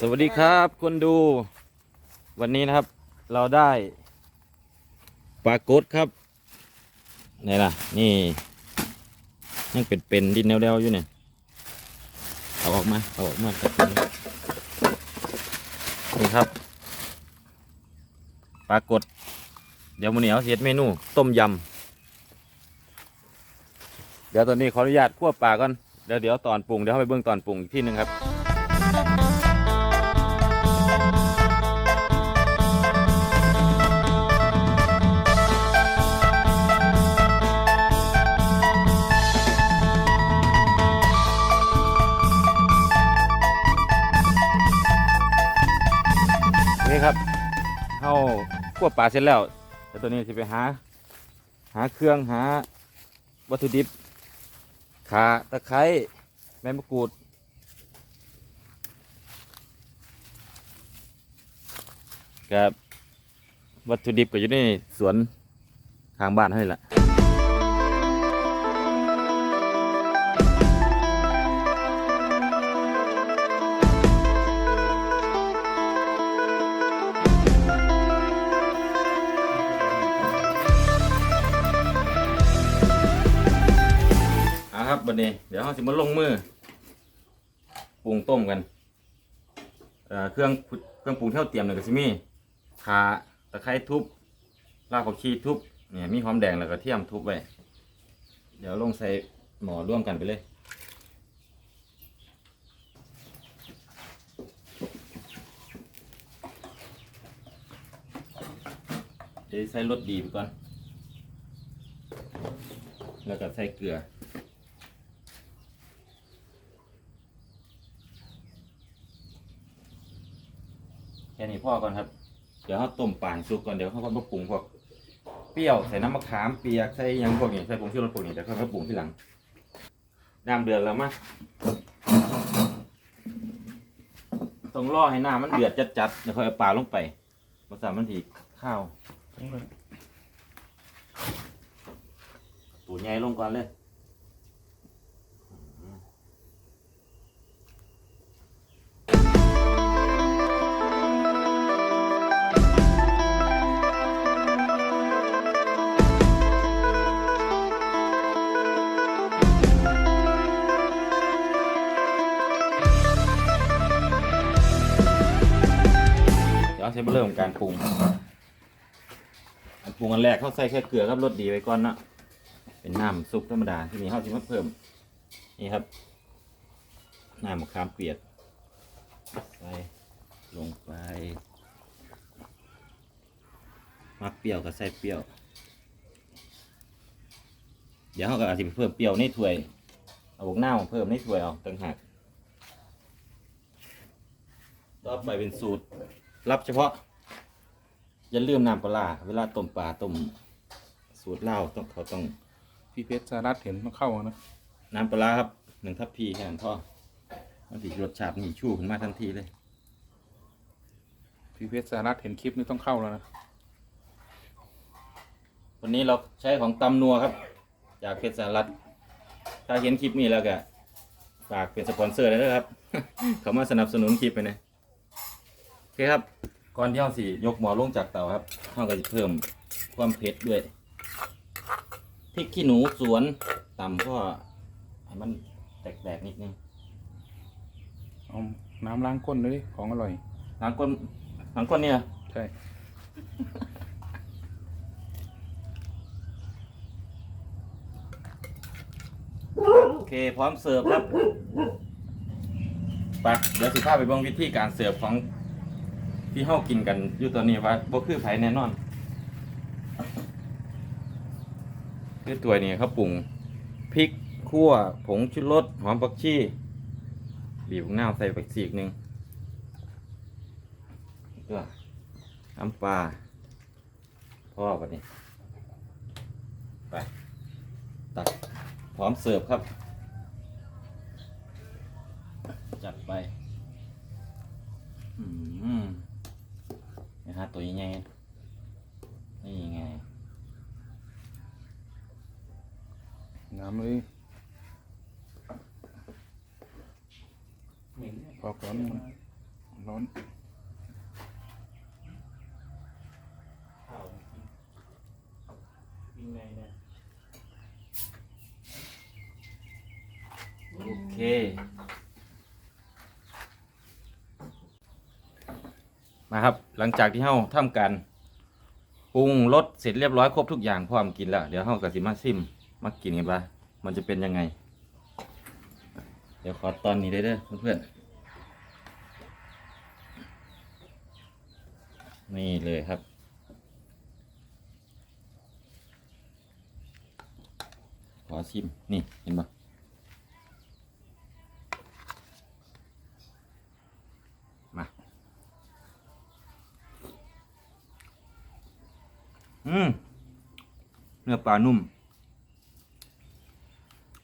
สวัสดีครับคนดู วันนี้นะครับ เราได้ปลากดครับนี่ล่ะ นี่ยังเป็นเป็นดินแนวๆอยู่เนี่ยเอาออกมาเอาออกมาจากตรงนี้นี่ครับปลากด เดี๋ยวมื้อนี้เอาเฮ็ดเมนูต้มยำเดี๋ยวตอนนี้ขออนุญาตคั่วปลาก่อนเดี๋ยวเดี๋ยวตอนปรุงเดี๋ยวเข้าไปเบื้องตอนปรุงอีกที่หนึ่งครับ เข้าคั่วปลาเสร็จแล้วแต่ตัวนี้จะไปหา หาเครื่องหาวัตถุดิบขาตะไคร้ใบมะกรูดกับวัตถุดิบก็อยู่ในสวนทางบ้านให้แหละ บัดนี้ เดี๋ยวเราจะมาลงมือปรุงต้มกันเอ่อเครื่องเครื่องปรุงเท่าเตรียมเนี่ยก็จะมีข่าตะไคร้ทุบรากผักชีทุบเนี่ยมีหอมแดงแล้วก็เทียมทุบไว้เดี๋ยวลงใส่หม้อร่วมกันไปเลยเดี๋ยวใส่รสดีไปก่อน แล้วก็ใส่เกลือ แค่นี้พ่อก่อนครับ เดี๋ยวเขาต้มป่านสุกก่อนเดี๋ยวเขาก็มาปรุงพวกเปรี้ยวใส่น้ำมะขามเปียกใส่หยังพวกนี้ใส่ผงชูรสพวกนี้เดี๋ยวเขามาปรุงทีหลังน้ำเดือดแล้วมั้ยต้องรอให้น้ำมันเดือดจัดๆเดี๋ยวค่อยเอาปลาลงไปภาษามันถีข้าวตูใหญ่ลงก่อนเลย เดี๋ยวใช้เริ่มการปรุงอันปรุงอันแรกเขาใส่แค่เกลือครับรสดีไว้ก่อนเนาะเป็นน้ำซุปธรรมดาที่นี่เขาจะมาเพิ่มนี่ครับน้ำมะขามเปียกใส่ลงไปมักเปรี้ยวก็ใส่เปรี้ยว เดี๋ยวเขาก็อาจจะเพิ่มเปรี้ยวในถ้วย เอาบวกหน้ามาเพิ่มในถ้วยเอาต่างหากต่อไปเป็นสูตร รับเฉพาะ อย่าลืมน้ำปลาร้าเวลาต้มปลาต้มสูตรเหล้าต้องเขาต้องพี่เพชรสารัตเห็นมันเข้านะน้ำปลาร้าครับหนึ่งทัพพีแค่นั้นท่อมันติรสชาตินี่ชูขึ้นมาทันทีเลย พี่เพชรสารัตเห็นคลิปนี้ต้องเข้าแล้วนะวันนี้เราใช้ของตำนัวครับ จากเพชรสารัตถ้าเห็นคลิปนี้แล้วก็ฝากเป็นสปอนเซอร์ได้เลยครับ เขามาสนับสนุนคลิปไปนะโอ เคครับ ก่อนที่เราสิยกหมอลงจากเตาครับเราก็จะเพิ่มความเผ็ดด้วยพริกขี้หนูสวนตำก็ให้มันแตกๆนิดนึงเอาน้ำล้างก้นเลยดิของอร่อยหลังก้นหลังก้นเนี่ยใช่ โอเคพร้อมเสิร์ฟครับไปเดี๋ยวสิพาไปเบิ่งวิธีการเสิร์ฟของ ที่เฮากินกันอยู่ตอนนี้ว่าบ่คือไผแน่นอน คือตัวนี้เขาปรุงพริกขั่วผงชูรสหอมผักชีบีบมะนาวใส่ไปสีกหนึ่งตัวน้ำปลาพ่อกันนี้ไป ตักพร้อมเสิร์ฟครับ จัดไป อืม นะฮะตัวยังไงนี่ไงน้ำเลยพอก่อนร้อนข้าวกินไงนะโอเค มาครับ หลังจากที่เฮาทำการปรุงรสเสร็จเรียบร้อยครบทุกอย่างพร้อมกินแล้ว เดี๋ยวเฮากับสิมาซิมมากินกันปะมันจะเป็นยังไง เดี๋ยวขอตอนนี้ได้เด้อเพื่อนๆนี่เลยครับขอชิม นี่ เห็นปะ อืมเนื้อปลานุ่ม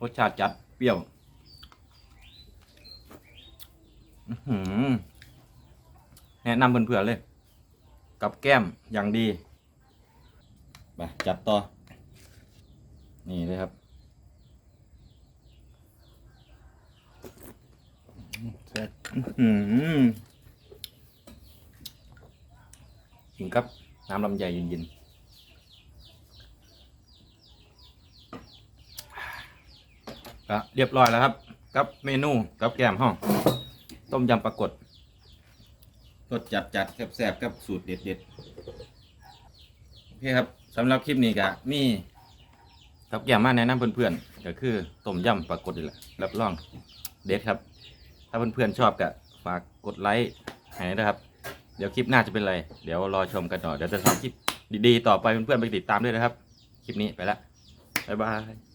รสชาติจัดเปรี้ยว อื้อหือแนะนำเพื่อนๆเลย กับแก้มอย่างดีไปจัดต่อ นี่เลยครับแซ่บอืมกินกับ น้ำลำไยเย็นๆ ก็เรียบร้อยแล้วครับ กับเมนูกับแกมห้องต้มยำปลากดรสจัดจัดๆแซ่บๆกับสูตรเด็ดเด็ดๆโอเคครับสำหรับคลิปนี้ก็มีกับแกมมาแนะนำเพื่อนๆก็คือต้มยำปลากดนี่แหละรับรองเด็ดครับ ถ้าเพื่อนๆชอบก็ฝากกดไลค์ให้นะครับ เดี๋ยวคลิปหน้าจะเป็นอะไร เดี๋ยวรอชมกันต่อยเดี๋ยวจะทำคลิปดีๆ ต่อไปเพื่อนๆไปติดตามด้วยนะครับ คลิปนี้ไปละบ๊ายบาย